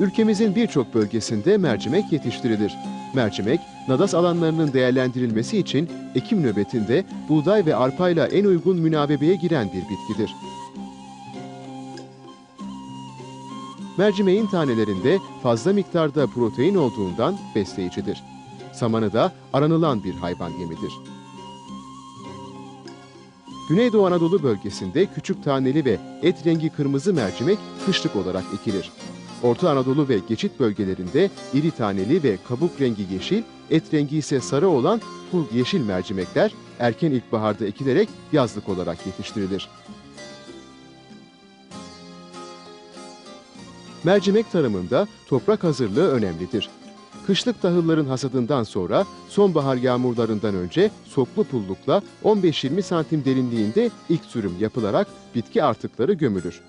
Ülkemizin birçok bölgesinde mercimek yetiştirilir. Mercimek, nadas alanlarının değerlendirilmesi için ekim nöbetinde buğday ve arpayla en uygun münavebeye giren bir bitkidir. Mercimeğin tanelerinde fazla miktarda protein olduğundan besleyicidir. Samanı da aranılan bir hayvan yemidir. Güneydoğu Anadolu bölgesinde küçük taneli ve et rengi kırmızı mercimek kışlık olarak ekilir. Orta Anadolu ve geçit bölgelerinde iri taneli ve kabuk rengi yeşil, et rengi ise sarı olan pul yeşil mercimekler erken ilkbaharda ekilerek yazlık olarak yetiştirilir. Mercimek tarımında toprak hazırlığı önemlidir. Kışlık tahılların hasadından sonra sonbahar yağmurlarından önce soklu pullukla 15-20 santim derinliğinde ilk sürüm yapılarak bitki artıkları gömülür.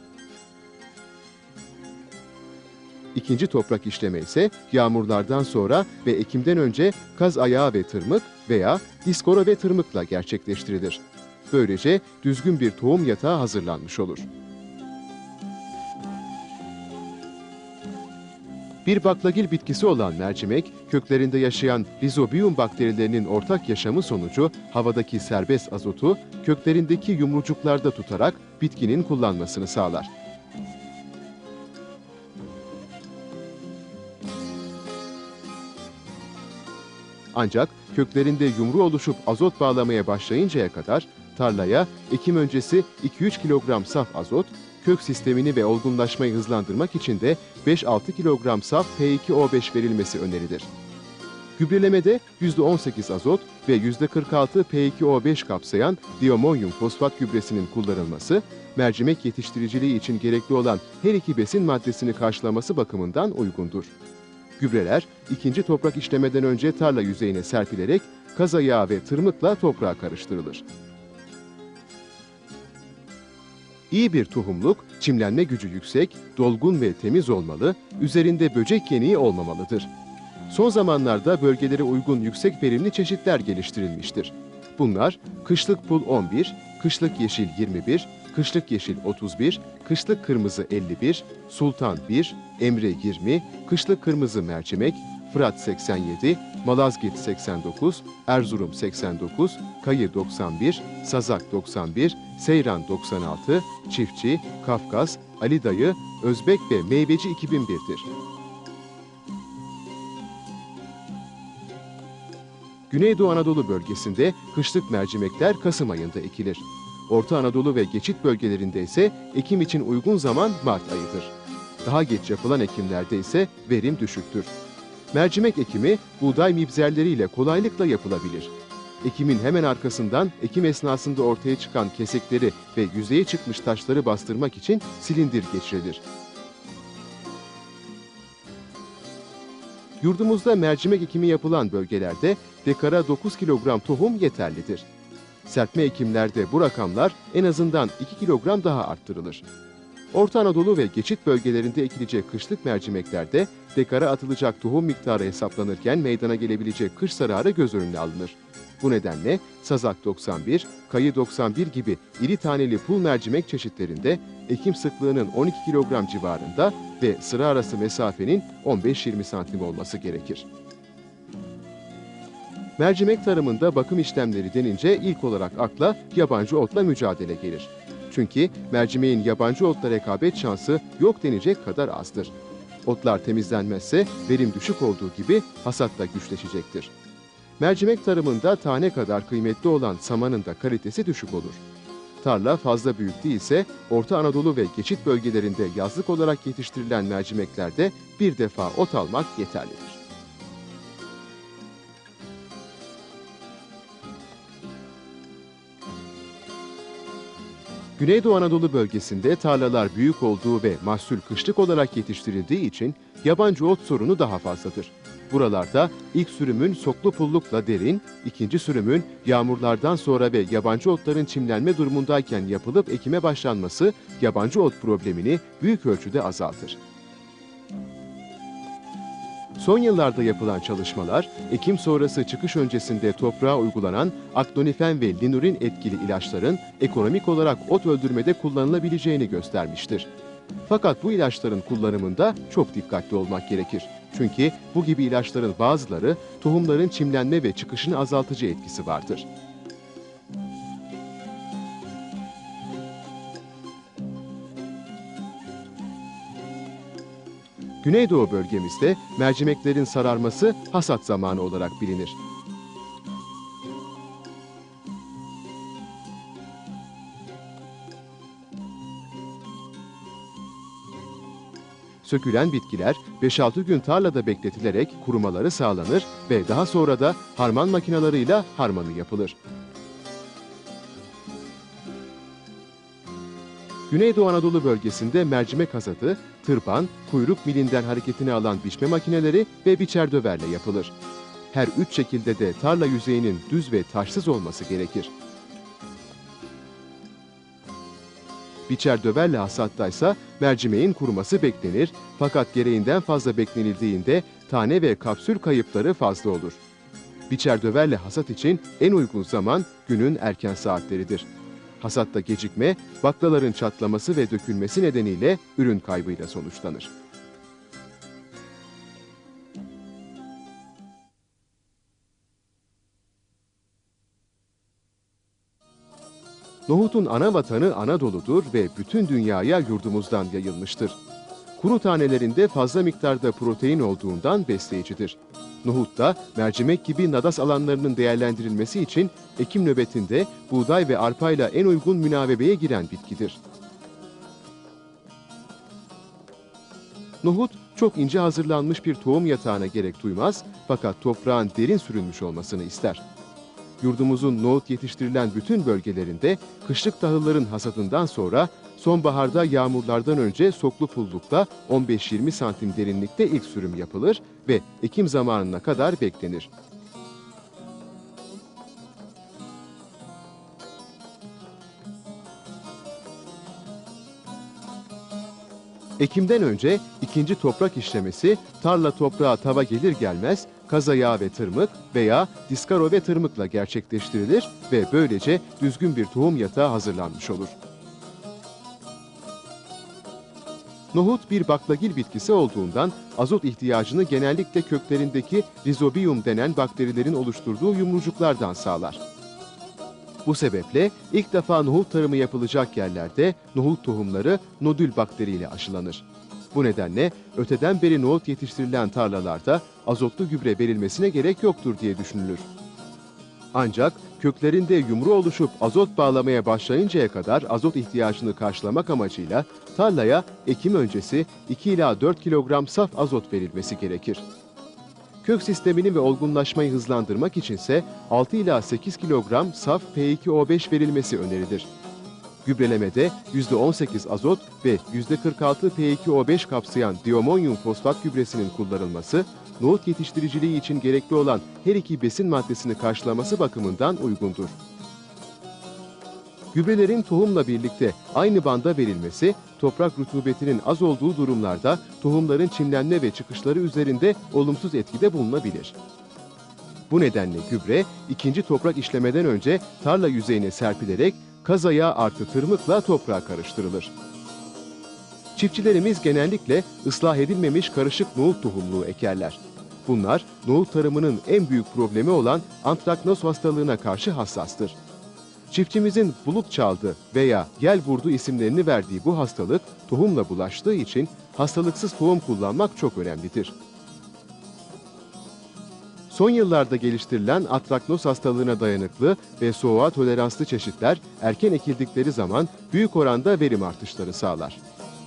İkinci toprak işleme ise yağmurlardan sonra ve ekimden önce kaz ayağı ve tırmık veya diskora ve tırmıkla gerçekleştirilir. Böylece düzgün bir tohum yatağı hazırlanmış olur. Bir baklagil bitkisi olan mercimek, köklerinde yaşayan rizobiyum bakterilerinin ortak yaşamı sonucu havadaki serbest azotu köklerindeki yumrucuklarda tutarak bitkinin kullanmasını sağlar. Ancak köklerinde yumru oluşup azot bağlamaya başlayıncaya kadar tarlaya ekim öncesi 2-3 kilogram saf azot, kök sistemini ve olgunlaşmayı hızlandırmak için de 5-6 kilogram saf P2O5 verilmesi önerilir. Gübrelemede %18 azot ve %46 P2O5 kapsayan diamonyum fosfat gübresinin kullanılması, mercimek yetiştiriciliği için gerekli olan her iki besin maddesini karşılaması bakımından uygundur. Gübreler ikinci toprak işlemeden önce tarla yüzeyine serpilerek kaz yağı ve tırmıkla toprağa karıştırılır. İyi bir tohumluk, çimlenme gücü yüksek, dolgun ve temiz olmalı, üzerinde böcek yeniği olmamalıdır. Son zamanlarda bölgelere uygun yüksek verimli çeşitler geliştirilmiştir. Bunlar kışlık pul 11, kışlık yeşil 21, kışlık yeşil 31, kışlık kırmızı 51, sultan 1, emre 20, kışlık kırmızı mercimek, Fırat 87, Malazgirt 89, Erzurum 89, Kayı 91, Sazak 91, Seyran 96, Çiftçi, Kafkas, Ali Dayı, Özbek ve Meyveci 2001'dir. Güneydoğu Anadolu bölgesinde kışlık mercimekler Kasım ayında ekilir. Orta Anadolu ve geçit bölgelerinde ise ekim için uygun zaman Mart ayıdır. Daha geç yapılan ekimlerde ise verim düşüktür. Mercimek ekimi buğday mibzerleriyle kolaylıkla yapılabilir. Ekimin hemen arkasından ekim esnasında ortaya çıkan kesekleri ve yüzeye çıkmış taşları bastırmak için silindir geçirilir. Yurdumuzda mercimek ekimi yapılan bölgelerde dekara 9 kilogram tohum yeterlidir. Serpme ekimlerde bu rakamlar en azından 2 kilogram daha arttırılır. Orta Anadolu ve geçit bölgelerinde ekilecek kışlık mercimeklerde dekara atılacak tohum miktarı hesaplanırken meydana gelebilecek kış zararı göz önüne alınır. Bu nedenle Sazak 91, Kayı 91 gibi iri taneli pul mercimek çeşitlerinde ekim sıklığının 12 kilogram civarında ve sıra arası mesafenin 15-20 santim olması gerekir. Mercimek tarımında bakım işlemleri denince ilk olarak akla yabancı otla mücadele gelir. Çünkü mercimeğin yabancı otla rekabet şansı yok denecek kadar azdır. Otlar temizlenmezse verim düşük olduğu gibi hasat da güçleşecektir. Mercimek tarımında tane kadar kıymetli olan samanın da kalitesi düşük olur. Tarla fazla büyük değilse Orta Anadolu ve geçit bölgelerinde yazlık olarak yetiştirilen mercimeklerde bir defa ot almak yeterlidir. Güneydoğu Anadolu bölgesinde tarlalar büyük olduğu ve mahsul kışlık olarak yetiştirildiği için yabancı ot sorunu daha fazladır. Buralarda ilk sürümün soklu pullukla derin, ikinci sürümün yağmurlardan sonra ve yabancı otların çimlenme durumundayken yapılıp ekime başlanması yabancı ot problemini büyük ölçüde azaltır. Son yıllarda yapılan çalışmalar, ekim sonrası çıkış öncesinde toprağa uygulanan aklonifen ve linurin etkili ilaçların ekonomik olarak ot öldürmede kullanılabileceğini göstermiştir. Fakat bu ilaçların kullanımında çok dikkatli olmak gerekir. Çünkü bu gibi ilaçların bazıları tohumların çimlenme ve çıkışını azaltıcı etkisi vardır. Güneydoğu bölgemizde mercimeklerin sararması hasat zamanı olarak bilinir. Sökülen bitkiler 5-6 gün tarlada bekletilerek kurumaları sağlanır ve daha sonra da harman makinalarıyla harmanı yapılır. Güneydoğu Anadolu bölgesinde mercimek hasadı, tırpan, kuyruk milinden hareketini alan biçme makineleri ve biçer döverle yapılır. Her üç şekilde de tarla yüzeyinin düz ve taşsız olması gerekir. Biçer döverle hasattaysa mercimeğin kuruması beklenir fakat gereğinden fazla beklenildiğinde tane ve kapsül kayıpları fazla olur. Biçer döverle hasat için en uygun zaman günün erken saatleridir. Hasatta gecikme, baklaların çatlaması ve dökülmesi nedeniyle ürün kaybıyla sonuçlanır. Nohutun ana vatanı Anadolu'dur ve bütün dünyaya yurdumuzdan yayılmıştır. Kuru tanelerinde fazla miktarda protein olduğundan besleyicidir. Nohut da mercimek gibi nadas alanlarının değerlendirilmesi için ekim nöbetinde buğday ve arpayla en uygun münavebeye giren bitkidir. Nohut çok ince hazırlanmış bir tohum yatağına gerek duymaz fakat toprağın derin sürülmüş olmasını ister. Yurdumuzun nohut yetiştirilen bütün bölgelerinde kışlık tahılların hasadından sonra sonbaharda yağmurlardan önce soklu pullukta 15-20 santim derinlikte ilk sürüm yapılır ve ekim zamanına kadar beklenir. Ekimden önce ikinci toprak işlemesi tarla toprağa tava gelir gelmez kaza yağı ve tırmık veya diskaro ve tırmıkla gerçekleştirilir ve böylece düzgün bir tohum yatağı hazırlanmış olur. Nohut bir baklagil bitkisi olduğundan azot ihtiyacını genellikle köklerindeki rizobium denen bakterilerin oluşturduğu yumrucuklardan sağlar. Bu sebeple ilk defa nohut tarımı yapılacak yerlerde nohut tohumları nodül bakteriyle aşılanır. Bu nedenle öteden beri nohut yetiştirilen tarlalarda azotlu gübre verilmesine gerek yoktur diye düşünülür. Ancak köklerinde yumru oluşup azot bağlamaya başlayıncaya kadar azot ihtiyacını karşılamak amacıyla tarlaya ekim öncesi 2 ila 4 kilogram saf azot verilmesi gerekir. Kök sistemini ve olgunlaşmayı hızlandırmak içinse 6 ila 8 kilogram saf P2O5 verilmesi önerilir. Gübrelemede %18 azot ve %46 P2O5 kapsayan diamonyum fosfat gübresinin kullanılması, nohut yetiştiriciliği için gerekli olan her iki besin maddesini karşılaması bakımından uygundur. Gübrelerin tohumla birlikte aynı banda verilmesi, toprak rutubetinin az olduğu durumlarda tohumların çimlenme ve çıkışları üzerinde olumsuz etkide bulunabilir. Bu nedenle gübre ikinci toprak işlemeden önce tarla yüzeyine serpilerek kaz ayağı artı tırmıkla toprağa karıştırılır. Çiftçilerimiz genellikle ıslah edilmemiş karışık nohut tohumluğu ekerler. Bunlar nohut tarımının en büyük problemi olan antraknoz hastalığına karşı hassastır. Çiftçimizin bulut çaldı veya gel vurdu isimlerini verdiği bu hastalık tohumla bulaştığı için hastalıksız tohum kullanmak çok önemlidir. Son yıllarda geliştirilen atraknoz hastalığına dayanıklı ve soğuğa toleranslı çeşitler erken ekildikleri zaman büyük oranda verim artışları sağlar.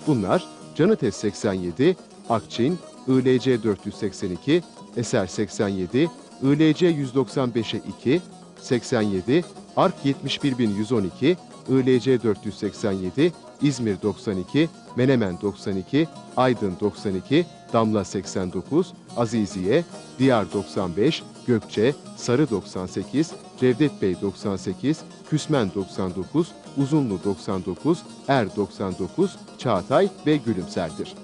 Bunlar Canites 87, Akçin, ILC 482, Eser 87, ILC 195'e 2, 87, ARK 71112, ILC 487, İzmir 92, Menemen 92, Aydın 92, Damla 89, Aziziye, Diyar 95, Gökçe, Sarı 98, Cevdet Bey 98, Küsmen 99, Uzunlu 99, Er 99, Çağatay ve Gülümser'dir.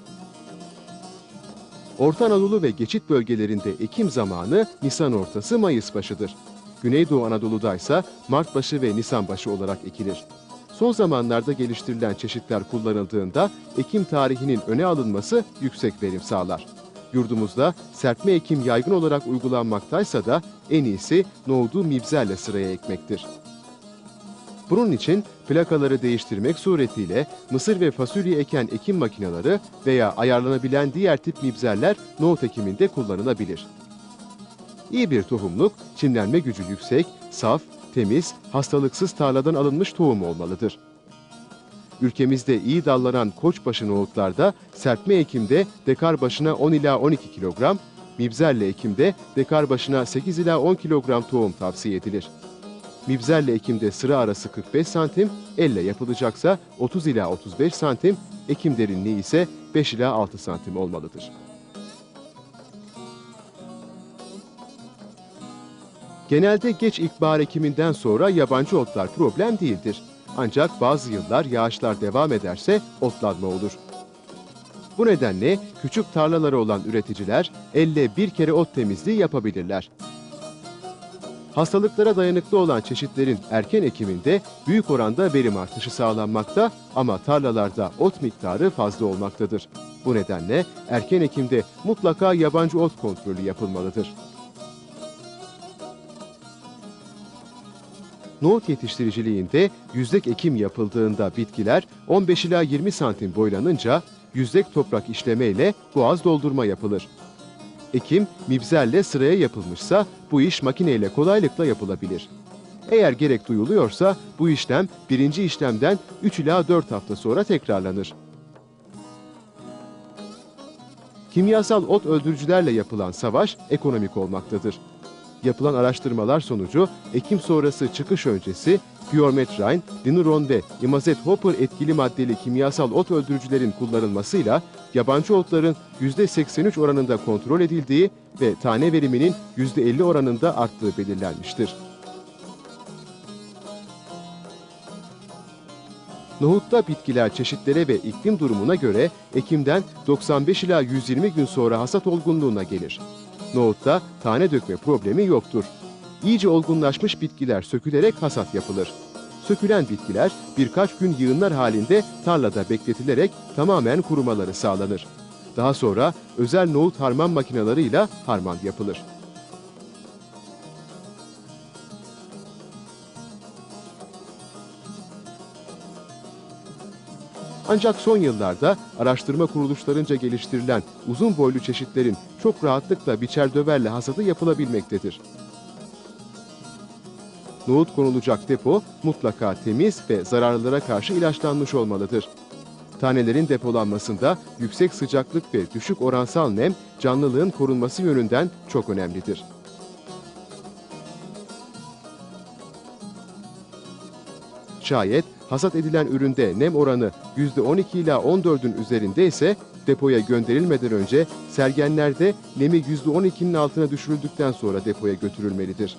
Orta Anadolu ve geçit bölgelerinde ekim zamanı Nisan ortası Mayıs başıdır. Güneydoğu Anadolu'da ise Mart başı ve Nisan başı olarak ekilir. Son zamanlarda geliştirilen çeşitler kullanıldığında ekim tarihinin öne alınması yüksek verim sağlar. Yurdumuzda serpme ekim yaygın olarak uygulanmaktaysa da en iyisi nohudu mibzerle sıraya ekmektir. Bunun için plakaları değiştirmek suretiyle mısır ve fasulye eken ekim makineleri veya ayarlanabilen diğer tip mibzerler nohut ekiminde kullanılabilir. İyi bir tohumluk, çimlenme gücü yüksek, saf, temiz, hastalıksız tarladan alınmış tohum olmalıdır. Ülkemizde iyi dallanan koçbaşı nohutlarda serpme ekimde dekar başına 10 ila 12 kilogram, mibzerle ekimde dekar başına 8 ila 10 kilogram tohum tavsiye edilir. Mibzerle ekimde sıra arası 45 santim, elle yapılacaksa 30 ila 35 santim, ekim derinliği ise 5 ila 6 santim olmalıdır. Genelde geç ilkbahar ekiminden sonra yabancı otlar problem değildir. Ancak bazı yıllar yağışlar devam ederse otlanma olur. Bu nedenle küçük tarlaları olan üreticiler elle bir kere ot temizliği yapabilirler. Hastalıklara dayanıklı olan çeşitlerin erken ekiminde büyük oranda verim artışı sağlanmakta ama tarlalarda ot miktarı fazla olmaktadır. Bu nedenle erken ekimde mutlaka yabancı ot kontrolü yapılmalıdır. Nohut yetiştiriciliğinde yüzdek ekim yapıldığında bitkiler 15 ila 20 santim boylanınca yüzdek toprak işleme ile boğaz doldurma yapılır. Ekim mibzerle sıraya yapılmışsa bu iş makineyle kolaylıkla yapılabilir. Eğer gerek duyuluyorsa bu işlem birinci işlemden 3 ila 4 hafta sonra tekrarlanır. Kimyasal ot öldürücülerle yapılan savaş ekonomik olmaktadır. Yapılan araştırmalar sonucu ekim sonrası çıkış öncesi Piometrin, Dinuron ve Imazet-Hopper etkili maddeli kimyasal ot öldürücülerin kullanılmasıyla yabancı otların %83 oranında kontrol edildiği ve tane veriminin %50 oranında arttığı belirlenmiştir. Nohutta bitkiler çeşitlere ve iklim durumuna göre ekimden 95 ila 120 gün sonra hasat olgunluğuna gelir. Nohutta tane dökme problemi yoktur. İyice olgunlaşmış bitkiler sökülerek hasat yapılır. Sökülen bitkiler birkaç gün yığınlar halinde tarlada bekletilerek tamamen kurumaları sağlanır. Daha sonra özel nohut harman makinalarıyla harman yapılır. Ancak son yıllarda araştırma kuruluşlarınca geliştirilen uzun boylu çeşitlerin çok rahatlıkla biçer döverle hasadı yapılabilmektedir. Nohut konulacak depo mutlaka temiz ve zararlılara karşı ilaçlanmış olmalıdır. Tanelerin depolanmasında yüksek sıcaklık ve düşük oransal nem canlılığın korunması yönünden çok önemlidir. Şayet hasat edilen üründe nem oranı %12 ila 14'ün üzerinde ise depoya gönderilmeden önce sergenlerde nemi %12'nin altına düşürüldükten sonra depoya götürülmelidir.